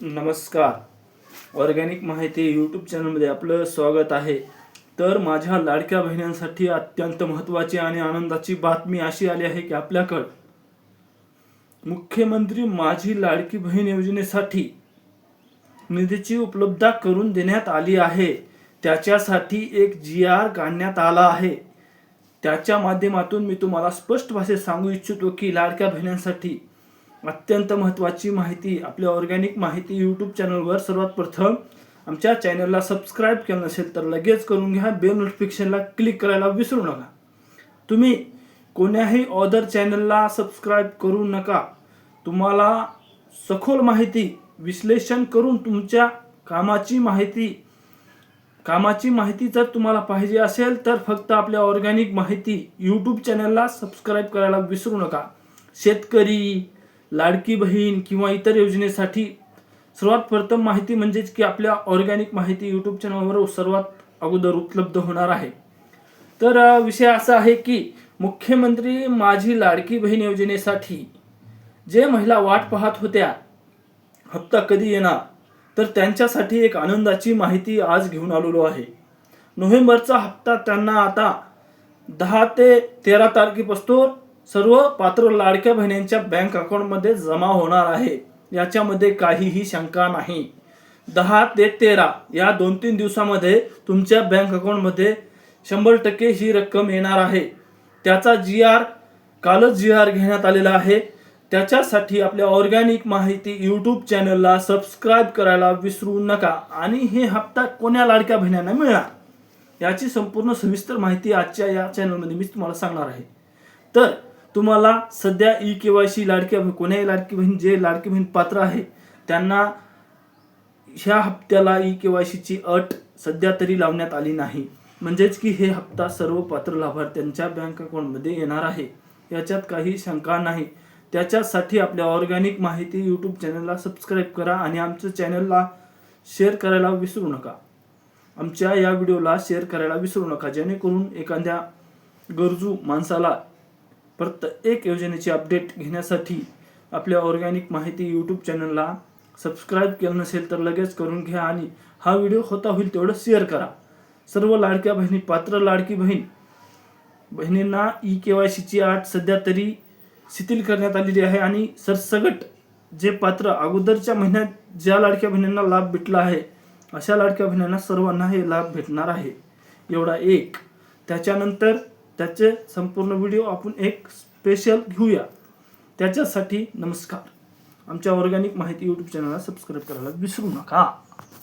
नमस्कार. ऑर्गॅनिक माहिती यूट्यूब चॅनलमध्ये आपलं स्वागत आहे. तर माझ्या लाडक्या बहिणींसाठी अत्यंत महत्त्वाची आणि आनंदाची बातमी अशी आली आहे की आपल्याकडं मुख्यमंत्री माझी लाडकी बहीण योजनेसाठी निधीची उपलब्धता करून देण्यात आली आहे. त्याच्यासाठी एक जी आर काढण्यात आला आहे. त्याच्या माध्यमातून मी तुम्हाला स्पष्ट भाषेत सांगू इच्छितो की लाडक्या बहिणींसाठी अत्यंत महत्त्वाची माहिती आपल्या ऑर्गॅनिक माहिती यूट्यूब चॅनलवर सर्वात प्रथम आमच्या चॅनलला सबस्क्राईब केलं नसेल तर लगेच करून घ्या. बेल नोटिफिकेशनला क्लिक करायला विसरू नका. तुम्ही कोण्याही ऑदर चॅनलला सबस्क्राईब करू नका. तुम्हाला सखोल माहिती विश्लेषण करून तुमच्या कामाची माहिती कामाची माहिती जर तुम्हाला पाहिजे असेल तर फक्त आपल्या ऑर्गॅनिक माहिती यूट्यूब चॅनलला सबस्क्राईब करायला विसरू नका. शेतकरी लाडकी बहीण किंवा इतर योजनेसाठी सर्वात प्रथम माहिती म्हणजेच की आपल्या ऑर्गॅनिक माहिती यूट्यूब चॅनलवर सर्वात अगोदर उपलब्ध होणार आहे. तर विषय असा आहे की मुख्यमंत्री माझी लाडकी बहीण योजनेसाठी जे महिला वाट पाहत होत्या हप्ता कधी येणार? तर त्यांच्यासाठी एक आनंदाची माहिती आज घेऊन आलेलो आहे. नोव्हेंबरचा हप्ता त्यांना आता दहा ते तेरा तारखेपासून सर्व पात्र लाडक्या बहिणींच्या बँक अकाउंटमध्ये जमा होणार आहे. याच्यामध्ये काहीही शंका नाही. दहा ते तेरा या दोन तीन दिवसामध्ये तुमच्या बँक अकाउंटमध्ये शंभर टक्के ही रक्कम येणार आहे. त्याचा जी आर कालच जी आर घेण्यात आलेला आहे. त्याच्यासाठी आपल्या ऑर्गॅनिक माहिती यूट्यूब चॅनलला सबस्क्राईब करायला विसरू नका आणि हे हप्ता कोण्या लाडक्या बहिण्यांना मिळणार? याची संपूर्ण सविस्तर माहिती आजच्या या चॅनलमध्ये मी तुम्हाला सांगणार आहे. तर तुम्हाला सध्या ई के वाय सी लाडक्या बहीण कोण्याही लाडकी बहीण जे लाडकी बहीण पात्र आहे त्यांना ह्या हप्त्याला ई के वाय सीची अट सध्या तरी लावण्यात आली नाही. म्हणजेच की हे हप्ता सर्व पात्र लाभार्थ्यांच्या बँक अकाउंटमध्ये येणार आहे. याच्यात काही शंका नाही. त्याच्यासाठी आपल्या ऑर्गॅनिक माहिती यूट्यूब चॅनलला सबस्क्राईब करा आणि आमचं चॅनलला शेअर करायला विसरू नका. आमच्या या व्हिडिओला शेअर करायला विसरू नका. जेणेकरून एखाद्या गरजू माणसाला प्रत्येक योजनेची अपडेट घेण्यासाठी आपल्या ऑर्गॅनिक माहिती यूट्यूब चॅनलला सबस्क्राईब केलं नसेल तर लगेच करून घ्या आणि हा व्हिडिओ होता होईल तेवढं शेअर करा. सर्व लाडक्या बहिणी पात्र लाडकी बहीण बहिणींना ई के वाय सीची आठ सध्या तरी शिथिल करण्यात आलेली आहे आणि सरसगट जे पात्र अगोदरच्या महिन्यात ज्या लाडक्या बहिणींना लाभ भेटला आहे अशा लाडक्या बहिणींना सर्वांना हे लाभ भेटणार आहे. एवढा एक. त्याच्यानंतर त्याचे संपूर्ण व्हिडिओ आपण एक स्पेशल घेऊया. त्याच्यासाठी नमस्कार. आमच्या ऑर्गॅनिक माहिती यूट्यूब चॅनलला सबस्क्राईब करायला विसरू नका.